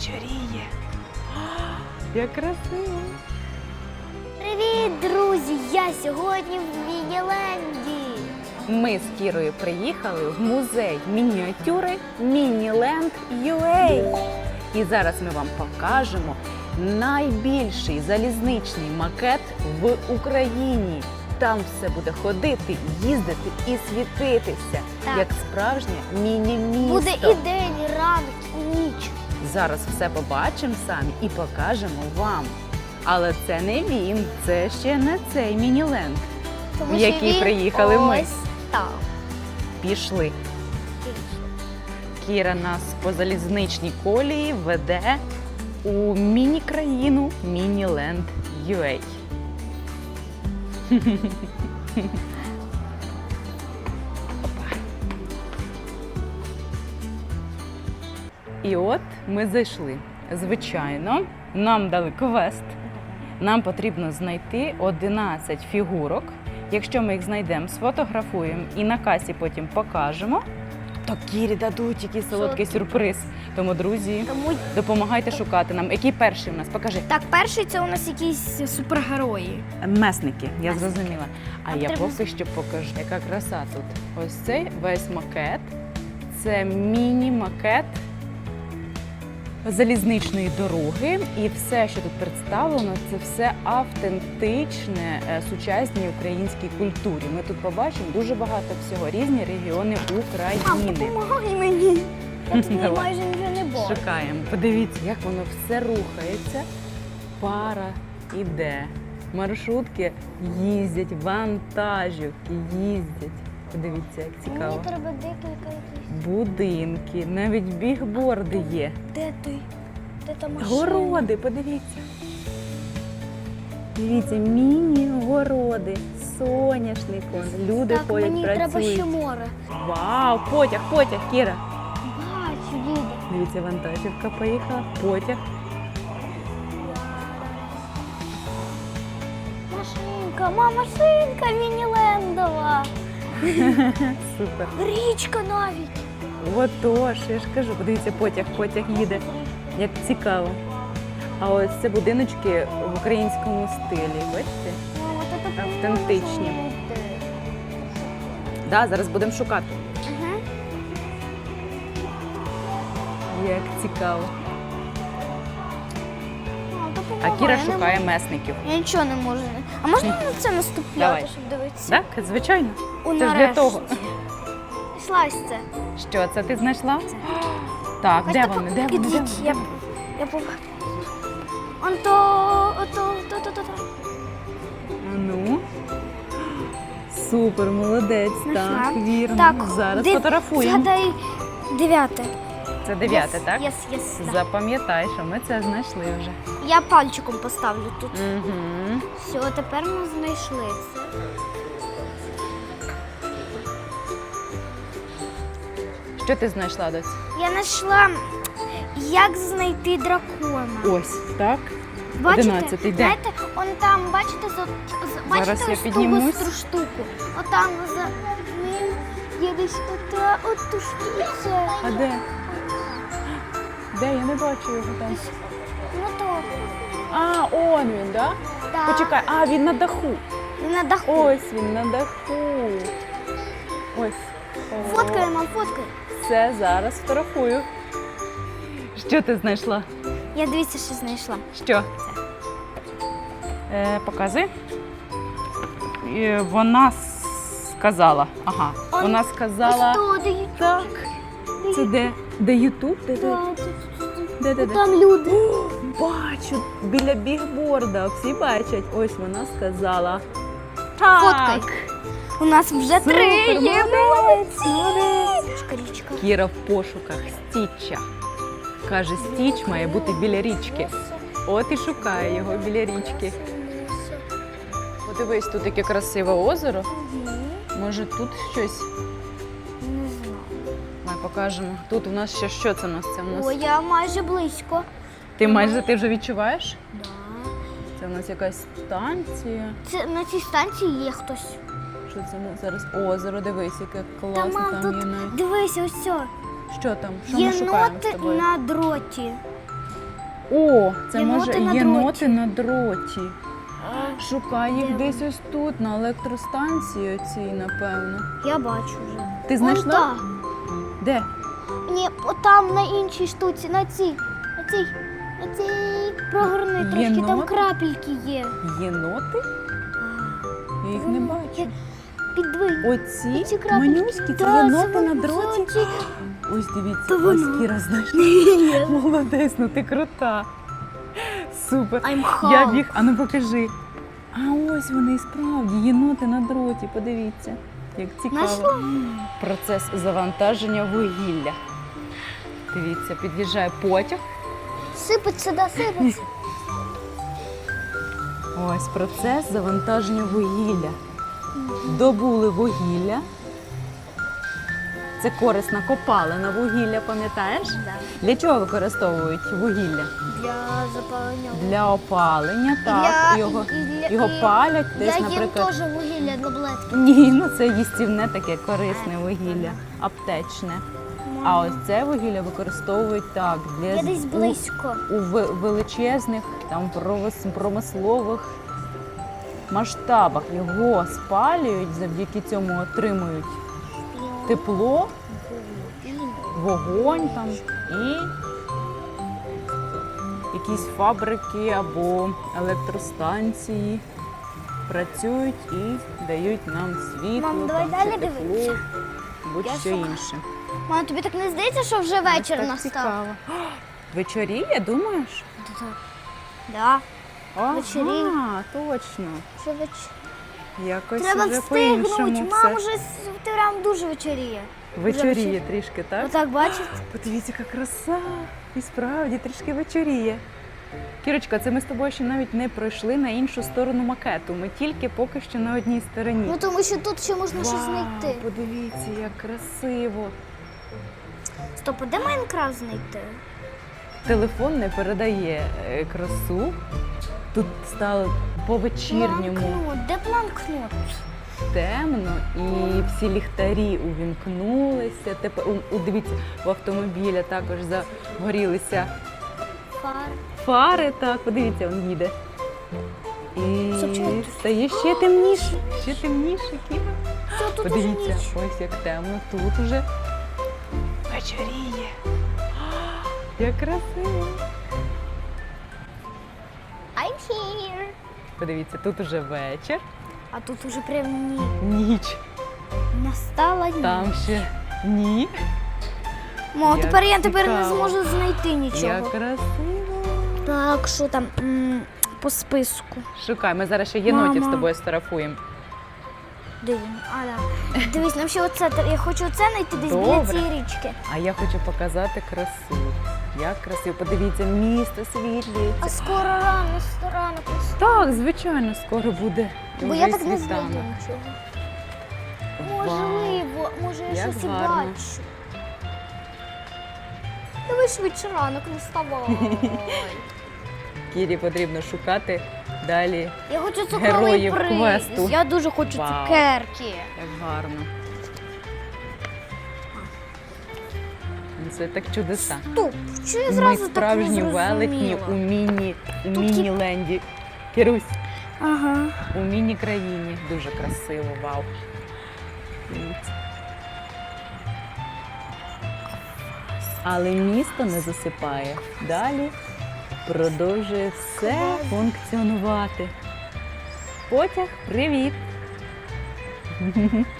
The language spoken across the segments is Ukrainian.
вечоріє. Як красиво. Привіт, друзі! Я сьогодні в Мініленді. Ми з Кірою приїхали в музей мініатюри Мініленд UA. І зараз ми вам покажемо найбільший залізничний макет в Україні. Там все буде ходити, їздити і світитися, Так. як справжнє міні-місто. Буде і день, і ранок, і ніч. Зараз все побачимо самі і покажемо вам. Але це не він, це ще не цей мініленд. В який він приїхали ми. ось там. Пішли. Кіра нас по залізничній колії веде у міні-країну Мініленд UA. І от ми зайшли. Звичайно, нам дали квест. Нам потрібно знайти 11 фігурок. Якщо ми їх знайдемо, сфотографуємо і на касі потім покажемо, то Кірі дадуть якийсь солодкий сюрприз. Тому, друзі, Тому допомагайте шукати нам. Який перший у нас? Покажи. так, перший це у нас якісь супергерої. Месники, я зрозуміла. А Нам я треба поки що покажу, яка краса тут. Ось цей весь макет. Це міні-макет залізничної дороги. І все, що тут представлено, це все автентичне е, сучасній українській культурі. Ми тут побачимо дуже багато всього, різні регіони України. допомагай мені. Я тобі Давай. майже нічого не бачу. Шукаємо. Подивіться, як воно все рухається. Пара іде. Маршрутки їздять, вантажівки їздять. Подивіться, як цікаво. Мені треба декілька якихось. Будинки, навіть бігборди є. Де ти? Де та машина? Городи, подивіться. Дивіться, міні-городи, соняшник, он, люди так, ходять, мені треба ще море. Вау, потяг, потяг, Кіра. Бачу, їде. Дивіться, вантажівка поїхала, потяг. Машинка, мама, машинка мінілендова. Супер. Річка навіть. Отож, я ж кажу, подивіться, потяг, потяг їде. Як цікаво. А ось це будиночки в українському стилі. Бачите? Автентичні. Да, зараз будемо шукати. Ага. Як цікаво. А Кіра шукає месників. Я нічого не можу. А можна на це Давай. щоб дивитися? Так, звичайно. У Це ж для нарешті. того. Знайшлась це. Що це ти знайшла? Так, де Бачите, вони? Де вони? Де Ідіть, я, вони? я пов... Он то, ото, то, то, то, то. Ну. Супер, молодець. Так, вірно. Так, Зараз див- фотографуємо. Згадай дев'яте. Це дев'яте, так? Єс, єс, да. Запам'ятай, що ми це знайшли вже. Я пальчиком поставлю тут. Угу. Все, тепер ми знайшли це. Що ти знайшла доць? Я знайшла, як знайти дракона. Ось так. Бачите? Одинадцятий, де? Знаєте, он там, бачите, за, за- бачите Зараз я ось ту піднімусь. гостру штуку. Отам за ним є десь ота, от ту штуцю. А де? Де? Я не бачу його там. Ну то, А, он він, да? да. Почекай, а він на даху. Він на даху. Ось він на даху. Ось. О, Фоткай, мам, фоткай. Все, зараз фотографую. Що ти знайшла? Я дивіться, що знайшла. Що? Е, показуй. Е, вона сказала. Ага. Он- Вона сказала. Так. де Це де? Де Ютуб? Де, де? Да, тут- Де, де, де? Там люди. Бачу, біля бігборда. Всі бачать. Ось вона сказала. Так. Фоткай. У нас вже Супер, три є. молодець, молодець. Річка. Кіра в пошуках Стіча. Каже, Стіч має бути біля річки. От і шукає його біля річки. Подивись, тут яке красиве озеро. Може тут щось. Покажемо. Тут у нас ще що це у нас? Це у нас. О, я майже близько. Ти майже ти вже відчуваєш? Да. Це у нас якась станція. Це на цій станції є хтось. Що це у нас зараз? Озеро, дивись, яке Та класне мам, там тут є навіть. дивись, ось це. Що там? Що ми шукаємо з тобою? на дроті. О, це Єноти може на єноти на дроті. Шукай їх десь ось тут, на електростанції оцій, напевно. Я бачу вже. Ти знайшла? Вон та. Де? Ні, отам на іншій штуці, на цій, на цій, на цій прогорни трошки, там крапельки є. Єноти? Я їх не бачу. Підвинь. Оці Ці крапельки. манюські, це Да, єноти це на дроті. Ось дивіться, То ось воно. Кіра знайшла. Молодець, ну ти крута. Супер. I'm Я Hulk. біг, а ну покажи. А ось вони і справді, єноти на дроті, подивіться. Як цікаво. Процес завантаження вугілля. Дивіться, під'їжджає потяг. Сипеться, да, сипеться. Ось процес завантаження вугілля. Добули вугілля. Це корисна копалина вугілля, пам'ятаєш? Да. Для чого використовують вугілля? Для запалення. Для опалення, так. Для- Його, і його палять Я десь, їм наприклад. теж вугілля для блетки. Ні, ну це їстівне таке корисне вугілля, аптечне. А ось це вугілля використовують так для Я десь близько. у ве- величезних там промислових масштабах. Його спалюють, завдяки цьому отримують тепло, вогонь там і якісь фабрики або електростанції працюють і дають нам світло, Мам, давай там, далі тепло, дивитися. будь-що Я шукаю. інше. Мама, тобі так не здається, що вже вечір Так настав? цікаво. Вечоріє, думаєш? Да. Ага, Вечоріє. точно. Що вечір? Якось Треба вже по-іншому Мам, все. уже с- прям дуже вечоріє. Вечоріє трішки, так? Отак бачите? Подивіться, яка краса. І справді трішки вечоріє. Кірочка, це ми з тобою ще навіть не пройшли на іншу сторону макету. Ми тільки поки що на одній стороні. Ну тому що тут ще можна щось знайти. Подивіться, як красиво. Стоп, а де Майнкрафт знайти? Телефон не передає е, красу. Тут стало по-вечірньому Бланкнот. Де бланкнот? темно, і всі ліхтарі увімкнулися. Тепер у, у- дивіться, в автомобіля також загорілися Фар. фари. Так, подивіться, він їде. І стає ще темніше, ще темніше, Кіра. Що тут Подивіться, ніч? ось як темно. Тут уже вечоріє. Як красиво. Here. Подивіться, тут уже вечір, А тут уже прям ні. ніч. Настала ніч. Там ще ні. Мо, Як тепер я тепер не цікаво. зможу знайти нічого. Як красиво. Так, що там м, по списку? Шукай, ми зараз ще єнотів з Мама. тобою сфотографуємо. Дивимо. А, да. Дивись, нам ще оце. Я хочу оце знайти десь біля Добре. цієї річки. А я хочу показати красу. Як красиво. Подивіться, місто світлюється. А скоро рано, ранок. Так, звичайно, скоро буде. Бо я так не знайду нічого. Можливо, може я Як щось і гарно. бачу. Давай швидше ранок, не вставай. Кірі потрібно шукати далі. Я хочу цукровий Героїв приз. квесту. Я дуже хочу Вау. цукерки. Як гарно. Це так чудеса. Стоп, що я Ми зразу так не справжні велетні у міні, у Тут міні-ленді. Кірусь, Ага. у міні-країні. Дуже красиво, вау. Дивіться. Але місто не засипає. Далі продовжує все функціонувати. Потяг, привіт!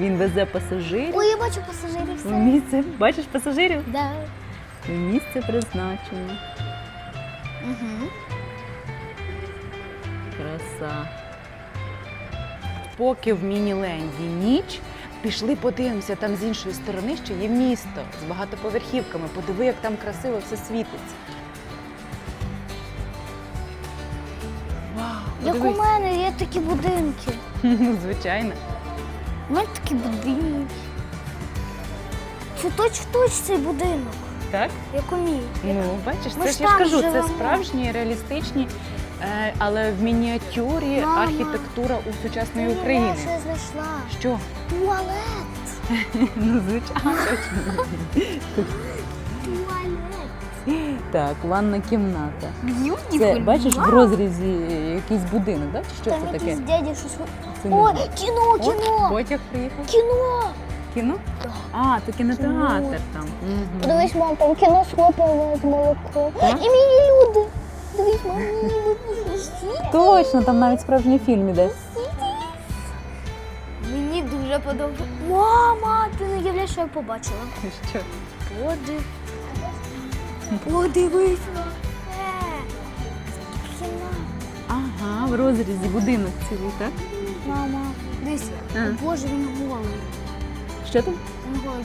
Він везе пасажирів Ой, я бачу пасажирів. все. місце. Бачиш пасажирів? Да. Місце призначення. Угу. Краса. Поки в Мініленді ніч, пішли подивимося там з іншої сторони, що є місто з багатоповерхівками. Подиви, як там красиво все світиться. Вау, Як у подивись. мене є такі будинки. Ну, звичайно. Мене такі будинки. Це точ в точ цей будинок, Так? як у мій. Ну, бачиш, Ми це ж ж я ж там кажу, це живемо. справжні, реалістичні, е, але в мініатюрі Мама. архітектура у сучасної Ти України. що я знайшла. Що? Туалет. Ну, звичайно. Туалет. Так, ванна кімната. Beautiful. Це бачиш в розрізі якийсь будинок, так? Чи що Там це таке? якийсь дядя щось. Не кіно, О, кіно! Потяг приїхав. Кіно! Кіно? А, це кінотеатр Кіно. там. Мгм. Подивись, мам, там кіно з молоко. Так? І міні люди. Дивись, мам, міні люди. Точно, там навіть справжній фільм іде. Мені дуже подобається. Мама, ти не уявляєш, що я побачила. Що? Подив. Подивись на це. Кіно. Ага, в розрізі будинок цілий, так? Мама. А. О, Боже, він голий. Що там? Він голий.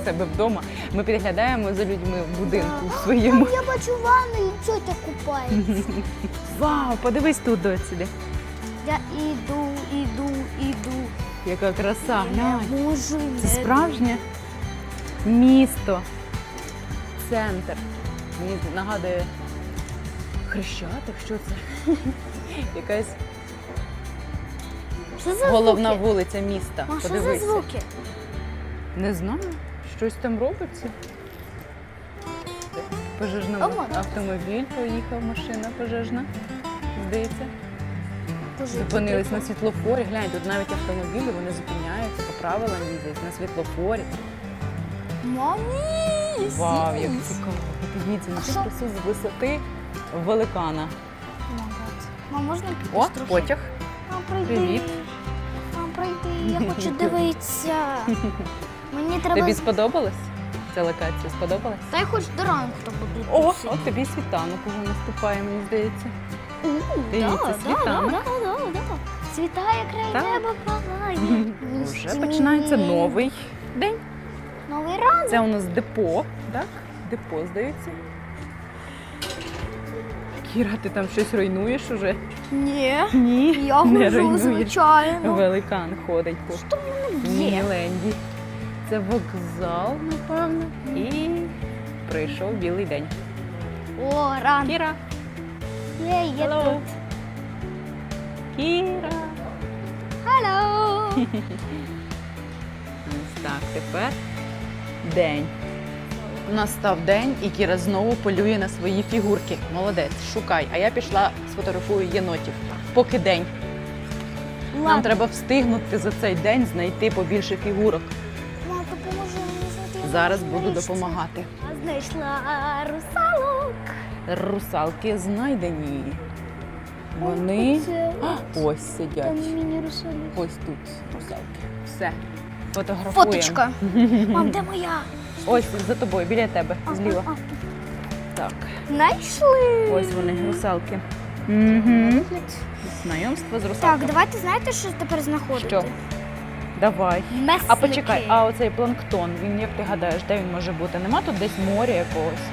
в себе вдома. Ми підглядаємо за людьми в будинку в своєму. Я бачу ванну і тьотя купається. Вау, подивись тут де. Я іду, іду, іду. Яка краса. Глянь. можу. Це справжнє місто, центр. Мені нагадує Хрещатик, що це? Якась Що за головна звуки? вулиця міста. А що за Подивися. звуки? Не знаю, щось там робиться. Пожежна автомобіль поїхав, машина пожежна, здається. Зупинились на світлофорі. Глянь, тут навіть автомобілі вони зупиняються, по правилам їздять на світлофорі. Мамі! Вау, як цікаво. Подивіться, на що? красу з висоти великана. Мам, можна О, піти потяг. Пройди. Привіт. Я хочу дивитися. Мені треба... Тобі сподобалось? Ця локація сподобалась? Та я хоч до ранку буду. О, от тобі світанок уже наступає, мені здається. У, Дивіться, да, да, світанок. Да, да, да, да. Світає край Так. неба палає. Вже починається новий день. Новий ранок. Це у нас депо, так? Депо, здається. Кіра, ти там щось руйнуєш уже? Ні. Ні, Я не хожу, руйнуєш. звичайно. Великан ходить по? Міленді. Це вокзал, напевно. І прийшов білий день. О, ранок. Кіра, Є, є Hello. тут. Кіра. Hello. Ось так, тепер день. Настав день, і Кіра знову полює на свої фігурки. Молодець, шукай. А я пішла сфотографую єнотів. Поки день. Нам треба встигнути за цей день знайти побільше фігурок. Мам, допоможи мені знайти. Зараз буду допомагати. Знайшла русалок. Русалки знайдені. Вони. А, ось сидять. Там. Ось тут русалки. Все. Фотографуємо. Фоточка. Мам, де моя? Ось за тобою, біля тебе, зліва. Так. Знайшли. Ось вони, русалки. Угу. Знайомство з Так, давайте знаєте, що тепер знаходити? Що? Давай. Месники. А почекай, а оцей планктон, він як ти гадаєш, де він може бути? Нема тут десь моря якогось?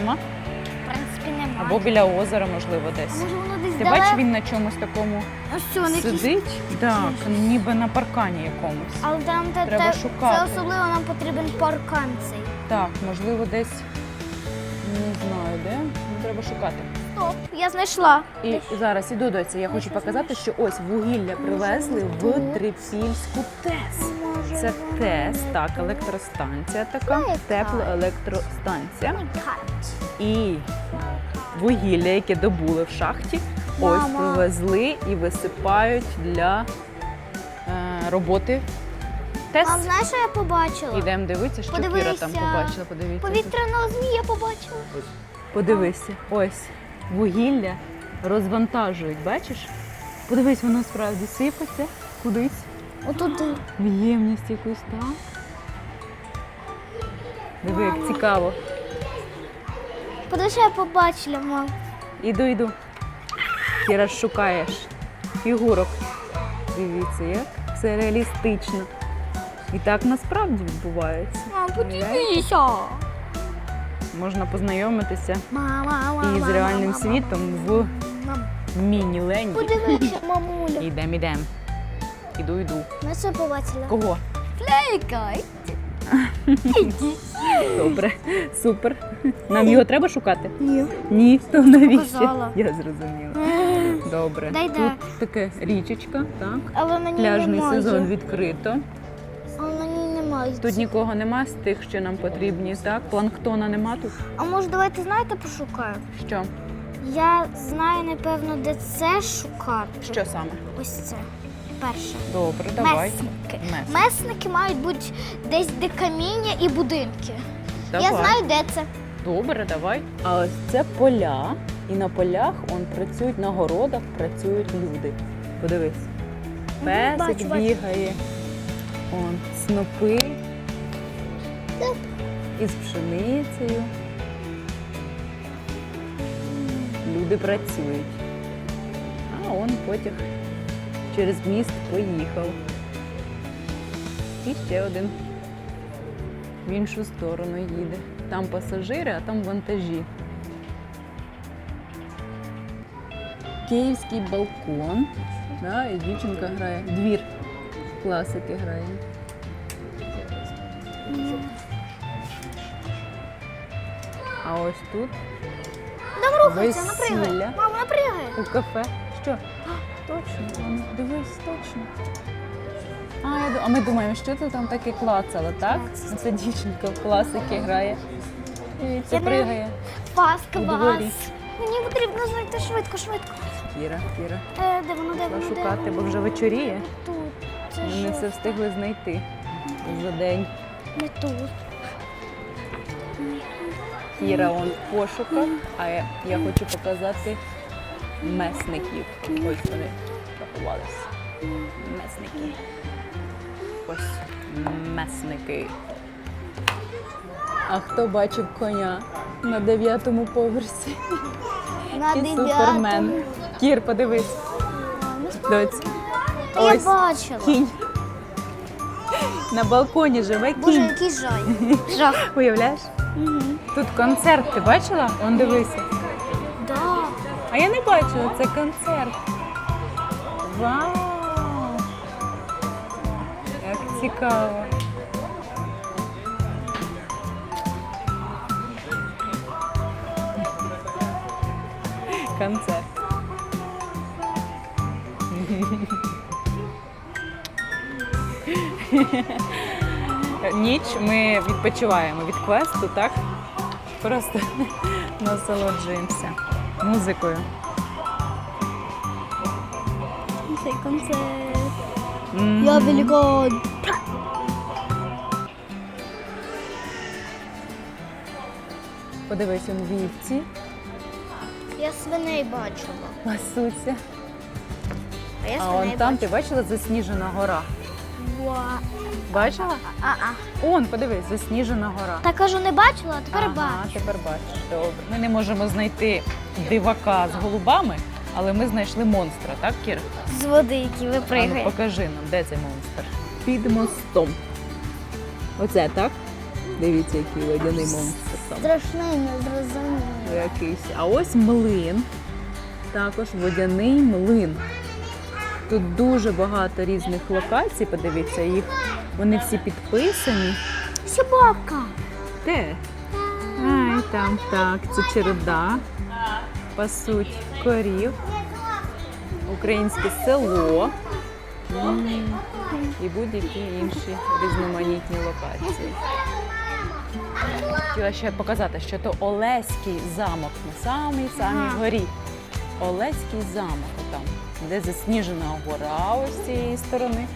Нема? В принципі, немає. Або біля озера, можливо, А може воно десь Ти бачиш, він на чомусь такому Ось що, на якійсь... сидить? Так, ніби на паркані якомусь. Але там те, Треба те, шукати. це особливо нам потрібен паркан цей. Так, можливо, десь не знаю де. Ну, Треба шукати. Стоп, я знайшла. І зараз іду доці. Я хочу показати, що ось вугілля привезли в. Трипільську ТЕС. Може, Це ТЕС, так, електростанція така, теплоелектростанція. І вугілля, яке добули в шахті, ось Мама. привезли і висипають для е, роботи ТЕС. Мам, знаєш, що я побачила? Ідемо дивитися, що Кіра там побачила. Подивіться. Повітряного змія побачила. Подивися, ось вугілля розвантажують, бачиш? Подивись, воно справді сипеться кудись. Отуди. В ємність якусь, так? Диви, як цікаво. Подивись, що я побачила, мам. Іду, іду. Кіра шукаєш фігурок. Дивіться, як все реалістично. І так насправді відбувається. Мам, подивися. Можна познайомитися Мама, мама, і з реальним світом в міні-ленді. подивися, мамуля. Ідем, ідем. Іду, іду. Ми що побачила? Кого? Лейкай. Добре, супер. Нам його треба шукати? Ні. Ні, то навіщо? Я зрозуміла. Добре. Дай Тут да. таке річечка, так. Але на ній Пляжний немає. сезон відкрито. Але на ній немає Тут нікого нема з тих, що нам потрібні, так? Планктона нема тут. а може давайте знаєте, пошукаю? Що? Я знаю, напевно, де це шукати. Що саме? Ось це. Перше. Добре, давай. Месники. Мес. Месники мають бути десь де каміння і будинки. Давай. Я знаю, де це. Добре, давай. А ось це поля, і на полях он працюють на городах, працюють люди. Подивись. Песик бачу, бачу. бігає. Он снопи Так. із пшеницею. Люди працюють. А он потяг через міст поїхав. І ще один в іншу сторону їде. Там пасажири, а там вантажі. Київський балкон. Да, і дівчинка грає. Двір класики грає. А ось тут Там рухається, вона Весілля. Мама, вона пригає. у кафе. Що? А, точно, дивись, точно. А, я, а ми думаємо, що ти там таке клацало, так? Це дівчинка в класики грає. Дивіться, Я не- пригає. Паска, У вас. Мені потрібно знайти швидко, швидко. Кіра, Кіра. Е, де воно, де Треба воно, де шукати, бо воно? вже вечоріє. Тут. Це Ми не ж все встигли знайти за день. не тут. Кіра он в пошуках, а я, я хочу показати месників. Ось вони заховалися. Месники. Ось месники. А хто бачив коня на дев'ятому поверсі? На І супермен. Кір, подивись. Доць. Я Ось бачила. кінь. На балконі живе Боже, який жах. Жах. Уявляєш? Мгм. Тут концерт, ти бачила? Он дивися. Да. А я не бачила, це концерт. Вау! Цікаво. Концерт. Ніч ми відпочиваємо від квесту, так? Просто насолоджуємося музикою. Цей концерт. Я великан. Подивись, он вівці Я свиней бачила. пасуться. А я А он свиней там ти бачила засніжена гора? Ва. Бачила? А-а. Он, подивись, засніжена гора. Та кажу, не бачила, а тепер ага, бачу. тепер бачиш. Добре. Ми не можемо знайти дивака з голубами, але ми знайшли монстра, так, Кір? З води, які ви А ну, покажи нам, де цей монстр. Під мостом. Оце так? Дивіться, який водяний монстр там. Страшний, незрозумілий. якийсь. А ось млин. Також водяний млин. Тут дуже багато різних локацій. Подивіться, їх вони всі підписані. Собака. Де? Ай, там так, це череда. Пасуть корів. Українське село. І будь-які інші різноманітні локації. Хотіла ще показати, що то Олеський замок на самій самій Ага. горі. Олеський замок там, де засніжена гора ось з цієї сторони.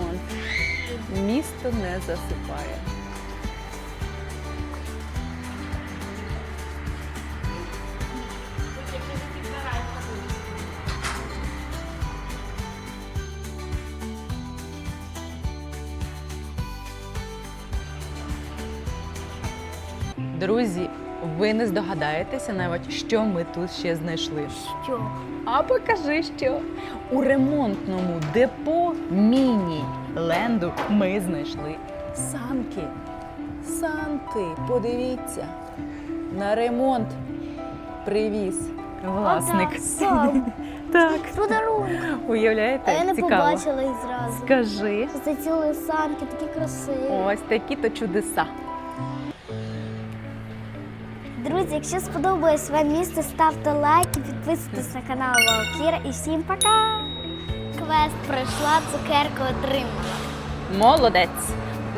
Он. Місто не засипає. Друзі, ви не здогадаєтеся навіть, що ми тут ще знайшли. Що? А покажи, що у ремонтному депо міні ленду ми знайшли санки. Санки, подивіться, на ремонт привіз власник. Отак, сам. Так, Подарунок. уявляєте, А я не цікаво. побачила їх зразу. Скажи, Це цілі санки, такі красиві. ось такі то чудеса. Друзі, якщо сподобалось вам місце, ставте лайк і підписуйтесь на канал Валкіра. І всім пока! квест пройшла, цукерку отримала. Молодець.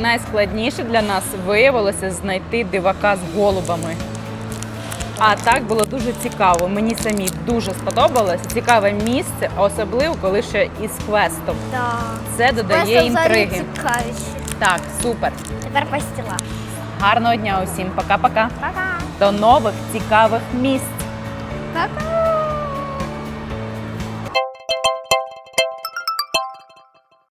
Найскладніше для нас виявилося знайти дивака з голубами. А так було дуже цікаво. Мені самі дуже сподобалося. Цікаве місце, особливо коли ще із квестом. Так. Це додає інтриги. цікавіше. Так, супер. Тепер постіла. Гарного дня усім. Пока-пока. Пока. До нових цікавих місць. Пока.